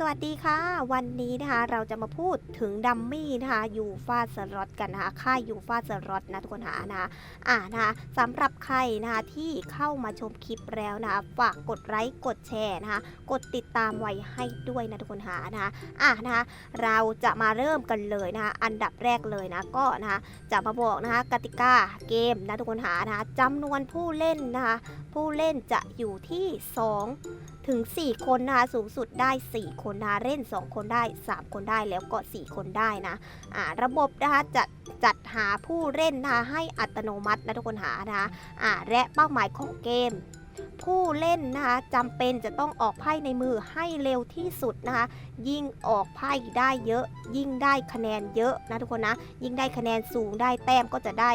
สวัสดีค่ะ วันนี้นะคะเราจะมาพูดถึงดัมมี่นะคะยูฟาสล็อตกันนะคะค่ายยูฟาสล็อตนะทุกคนหานะคะอ่านะคะสำหรับใครนะคะที่เข้ามาชมคลิปแล้วนะคะฝากกดไลค์กดแชร์นะคะกดติดตามไว้ให้ด้วยนะทุกคนหานะคะอ่านะคะเราจะมาเริ่มกันเลยนะคะอันดับแรกเลยนะก็นะคะจะมาบอกนะคะกติกาเกมนะทุกคนหานะคะจำนวนผู้เล่นนะคะผู้เล่นจะอยู่ที่ 2 ถึง 4 คนนะคะสูงสุดได้ 4 คนคนะคะเล่น 2 คนได้ 3 คนได้แล้วก็ 4 คนได้นะอ่าระบบนะคะจะจัดหาผู้เล่นนะคะให้อัตโนมัตินะทุกคนหานะคะอ่าและเป้าหมายของเกมผู้เล่นนะคะจำเป็นจะต้องออกไพ่ในมือให้เร็วที่สุดนะคะยิ่งออกไพ่ได้เยอะ ยิ่งได้คะแนนเยอะนะทุกคนนะยิ่งได้คะแนนสูงได้แต้มก็จะได้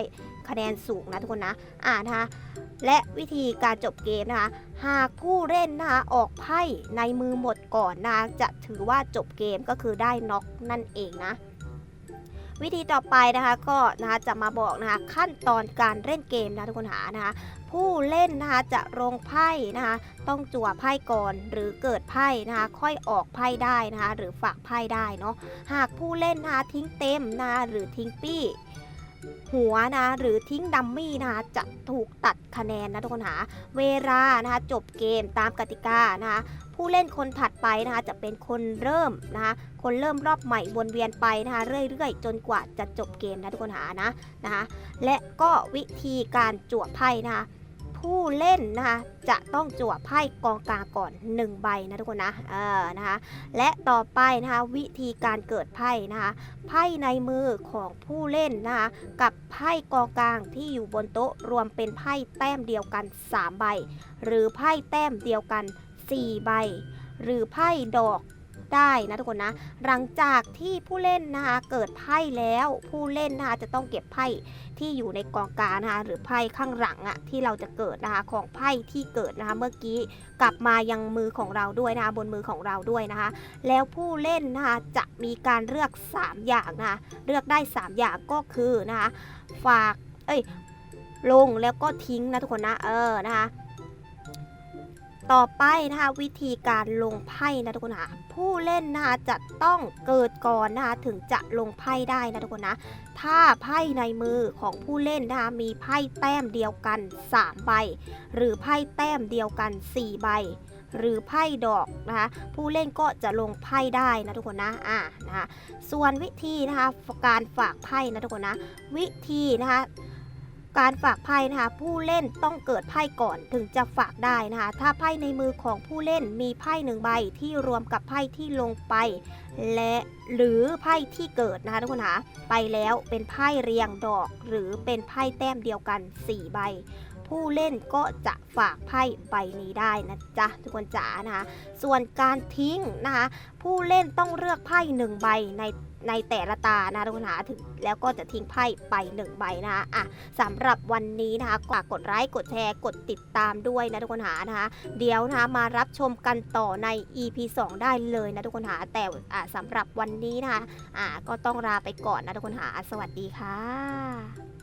คะแนนสูงนะทุกคนนะอ่านะคะ และวิธีการจบเกมนะคะ หากผู้เล่นนะคะออกไพ่ในมือหมดก่อนนะะจะถือว่าจบเกมก็คือได้น็อกนั่นเองนะ วิธีต่อไปนะคะก็นะคะจะมาบอกนะคะขั้นตอนการเล่นเกมนะทุกคนหานะคะผู้เล่นนะคะจะลงไพ่นะคะต้องจั่วไพ่ก่อนหรือเกิดไพ่นะคะค่อยออกไพ่ได้นะคะหรือฝากไพ่ได้เนาะหากผู้เล่นนะคะทิ้งเต็มนะคะหรือทิ้งปี้ หัวนะหรือทิ้งดัมมี่นะคะจะถูกตัดคะแนนนะทุกคนหา เวลานะคะจบเกมตามกติกานะคะผู้เล่นคนถัดไปนะคะจะเป็นคนเริ่มนะคะคนเริ่มรอบใหม่วนเวียนไปนะคะเรื่อยๆ จนกว่าจะจบเกมนะทุกคนหานะนะคะและก็วิธีการจั่วไพ่นะคะ ผู้เล่นนะคะจะต้องจั่วไพ่กองกลางก่อน 1 ใบนะทุกคนนะเออนะคะและต่อไปนะคะวิธีการเกิดไพ่นะคะไพ่ในมือของผู้เล่นนะคะกับไพ่กองกลางที่อยู่บนโต๊ะรวมเป็นไพ่แต้มเดียวกัน 3 ใบ หรือไพ่แต้มเดียวกัน 4 ใบ หรือไพ่ดอก ได้นะทุกคนนะ หลังจากที่ผู้เล่นนะคะเกิดไพ่แล้วผู้เล่นนะคะจะต้องเก็บไพ่ที่อยู่ในกองกลางนะคะหรือไพ่ข้างหลังอะที่เราจะเกิดนะคะของไพ่ที่เกิดนะคะเมื่อกี้กลับมายังมือของเราด้วยนะคะบนมือของเราด้วยนะคะ แล้วผู้เล่นนะคะจะมีการเลือก 3 อย่างนะคะเลือกได้ 3 อย่างก็คือนะคะฝากเอ้ยลงแล้วก็ทิ้งนะทุกคนนะเออนะคะ ต่อไปนะคะวิธีการลงไพ่นะทุกคนนะผู้เล่นนะคะจะต้องเกิดก่อนนะคะถึงจะลงไพ่ได้นะทุกคนนะถ้าไพ่ในมือของผู้เล่นนะคะมีไพ่แต้มเดียวกัน 3 ใบ หรือไพ่แต้มเดียวกัน 4 ใบ หรือไพ่ดอกนะคะผู้เล่นก็จะลงไพ่ได้นะทุกคนนะอ่านะคะส่วนวิธีนะคะการฝากไพ่นะทุกคนนะวิธีนะคะ การฝากไพ่นะคะ ผู้เล่นต้องเกิดไพ่ก่อนถึงจะฝากได้นะคะ ถ้าไพ่ในมือของผู้เล่นมีไพ่หนึ่งใบที่รวมกับไพ่ที่ลงไป และหรือไพ่ที่เกิดนะคะทุกคนคะไปแล้วเป็นไพ่เรียงดอก หรือเป็นไพ่แต้มเดียวกัน 4 ใบ ผู้เล่นก็จะฝากไพ่ใบนี้ได้นะจ๊ะทุกคนจ๋านะคะ ส่วนการทิ้งนะคะ ผู้เล่นต้องเลือกไพ่หนึ่งใบในในแต่ละตานะทุกคนหาถึงแล้วก็จะทิ้งไพ่ไปหนึ่งใบนะคะอะสำหรับวันนี้นะคะฝากกดไลค์กดแชร์กดติดตามด้วยนะทุกคนหานะคะ เดี๋ยวนะคะมารับชมกันต่อใน EP 2 ได้เลยนะทุกคนหาแต่อะสำหรับวันนี้นะคะอะก็ต้องลาไปก่อนนะทุกคนหาสวัสดีค่ะ